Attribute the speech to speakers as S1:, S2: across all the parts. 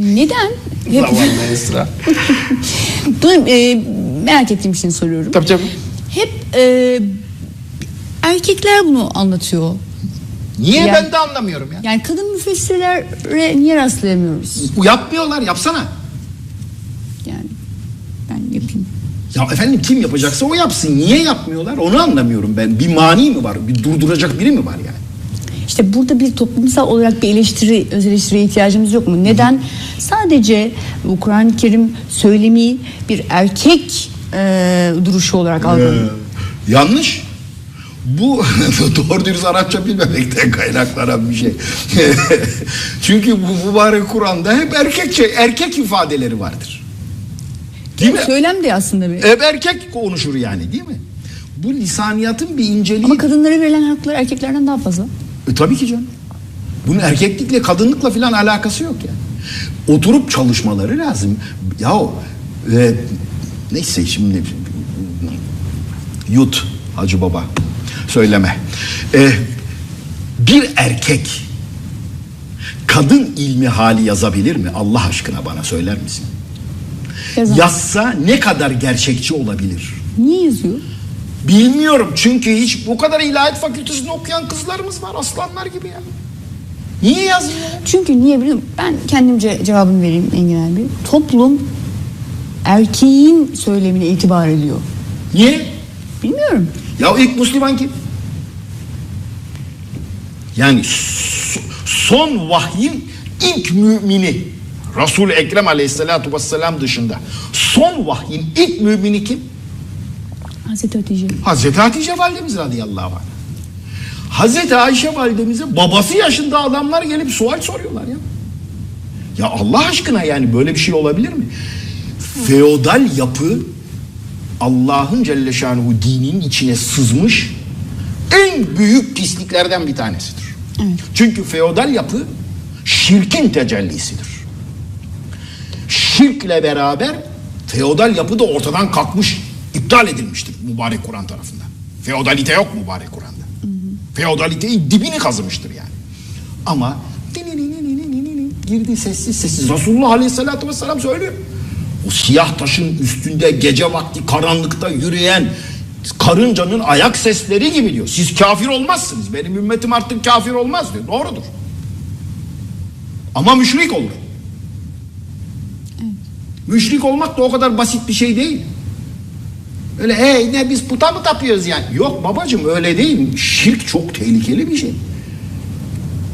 S1: neden?
S2: Zavallı Esra.
S1: Dur, e, merak ettiğim için soruyorum.
S2: Tabii tabii.
S1: Hep e, erkekler bunu anlatıyor.
S2: Niye
S1: Yani-
S2: ben de anlamıyorum ya.
S1: Yani kadın müfessirlere niye rastlayamıyoruz?
S2: Yapmıyorlar yapsana.
S1: Yani ben yapayım.
S2: Ya efendim kim yapacaksa o yapsın. Niye yapmıyorlar onu anlamıyorum ben. Bir mani mi var? Bir durduracak biri mi var yani?
S1: İşte burada bir toplumsal olarak bir eleştiri, öz eleştiriye ihtiyacımız yok mu? Neden? Sadece bu Kur'an-ı Kerim söylemi bir erkek e, duruşu olarak algılanıyor.
S2: Ee, yanlış. Bu doğru dürüst Arapça bilmemekten kaynaklanan bir şey. Çünkü bu mübarek Kur'an'da hep erkekçe, erkek ifadeleri vardır. Değil mi?
S1: Söylem de aslında bir.
S2: Hep erkek konuşur yani değil mi? Bu lisaniyatın bir inceliği.
S1: Ama kadınlara verilen haklar erkeklerden daha fazla.
S2: E, tabii ki canım. Bunun erkeklikle kadınlıkla filan alakası yok yani. Oturup çalışmaları lazım. Ya e, neyse şimdi yut Hacı Baba söyleme. E, bir erkek kadın ilmi hali yazabilir mi? Allah aşkına bana söyler misin? Yazsa ne kadar gerçekçi olabilir?
S1: Niye yazıyor?
S2: Bilmiyorum çünkü hiç bu kadar ilahiyat fakültesinde okuyan kızlarımız var aslanlar gibi ya. Niye yazmıyor?
S1: Çünkü niye biliyor musun? Ben kendimce cevabını vereyim Engin abi. Toplum erkeğin söylemine itibar ediyor.
S2: Niye?
S1: Bilmiyorum.
S2: Ya ilk Müslüman kim? Yani so- son vahyin ilk mümini Resul Ekrem Aleyhisselatü Vesselam dışında son vahyin ilk mümini kim?
S1: Hazreti Hatice.
S2: Hazreti Hatice validemiz radıyallahu anh. Hazreti Ayşe validemize babası yaşında adamlar gelip sual soruyorlar ya. Ya Allah aşkına yani böyle bir şey olabilir mi? Feodal yapı Allah'ın Celle Şanuhu dininin içine sızmış en büyük pisliklerden bir tanesidir. Çünkü feodal yapı şirkin tecellisidir. Şirkle beraber feodal yapı da ortadan kalkmış, iptal edilmiştir mübarek Kur'an tarafından. Feodalite yok mübarek Kur'an'da. Feodaliteyi dibini kazımıştır yani. Ama girdi sessiz sessiz. Resulullah Aleyhisselatü Vesselam söylüyor. O siyah taşın üstünde gece vakti karanlıkta yürüyen karıncanın ayak sesleri gibi diyor. Siz kafir olmazsınız. Benim ümmetim artık kafir olmaz diyor. Doğrudur. Ama müşrik olur. Müşrik olmak da o kadar basit bir şey değil. Öyle hey ne biz puta mı tapıyoruz yani? Yok babacığım öyle değil. Şirk çok tehlikeli bir şey.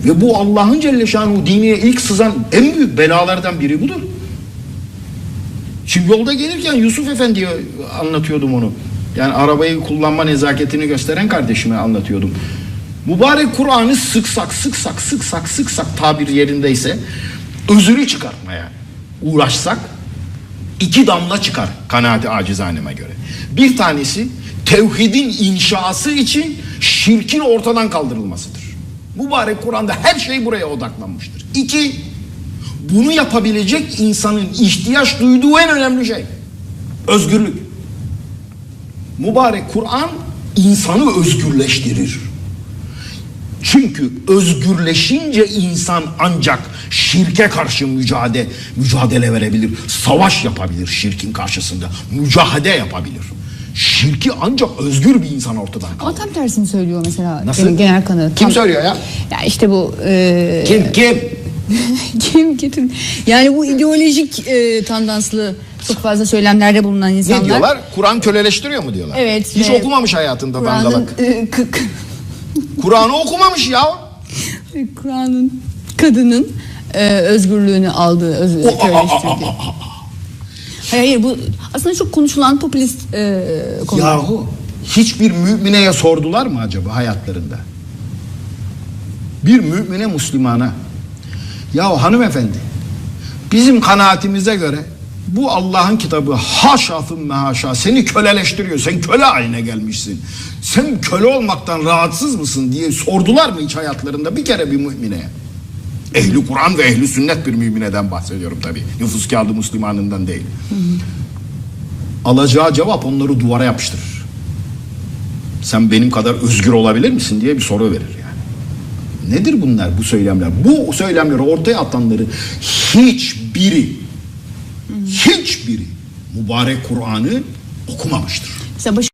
S2: Ve bu Allah'ın Celle Şanuhu dinine ilk sızan en büyük belalardan biri budur. Şimdi yolda gelirken Yusuf Efendi'ye anlatıyordum onu. Yani arabayı kullanma nezaketini gösteren kardeşime anlatıyordum. Mübarek Kur'an'ı sıksak sıksak sıksak sıksak tabir yerindeyse özürü çıkartmaya uğraşsak iki damla çıkar kanaati acizaneme göre. Bir tanesi tevhidin inşası için şirkin ortadan kaldırılmasıdır. Mübarek Kur'an'da her şey buraya odaklanmıştır. İki, bunu yapabilecek insanın ihtiyaç duyduğu en önemli şey özgürlük. Mübarek Kur'an insanı özgürleştirir. Çünkü özgürleşince insan ancak şirke karşı mücadele mücadele verebilir. Savaş yapabilir şirkin karşısında. Mücadele yapabilir. Şirki ancak özgür bir insan ortadan
S1: Ama
S2: kaldırır.
S1: tam tersini söylüyor mesela
S2: Nasıl?
S1: genel kanı.
S2: Kim
S1: Tam-
S2: söylüyor ya?
S1: Ya işte bu e,
S2: Kim kim?
S1: kim kim yani bu ideolojik e, tandanslı çok fazla söylemlerde bulunan insanlar.
S2: Ne diyorlar? Kur'an köleleştiriyor mu diyorlar?
S1: Evet.
S2: Hiç
S1: ve
S2: okumamış hayatında dangalak.
S1: e,
S2: Kur'an'ı okumamış ya.
S1: Kur'an'ın kadının e, özgürlüğünü aldığı öz,
S2: O- a- a-
S1: köleleştirdiği. Hayır hayır bu aslında çok konuşulan popülist e, konu.
S2: Yahu hiçbir mümineye sordular mı acaba hayatlarında? Bir mümine Müslümana ya hanımefendi bizim kanaatimize göre bu Allah'ın kitabı haşafın mehaşa seni köleleştiriyor. Sen köle haline gelmişsin. Sen köle olmaktan rahatsız mısın diye sordular mı hiç hayatlarında bir kere bir mümineye? Ehli Kur'an ve ehli sünnet bir mümineden bahsediyorum tabii. Nüfus kağıdı Müslümanından değil. Alacağı cevap onları duvara yapıştırır. Sen benim kadar özgür olabilir misin diye bir soru verir yani. Nedir bunlar bu söylemler? Bu söylemleri ortaya atanların hiçbiri hiçbiri mübarek Kur'an'ı okumamıştır.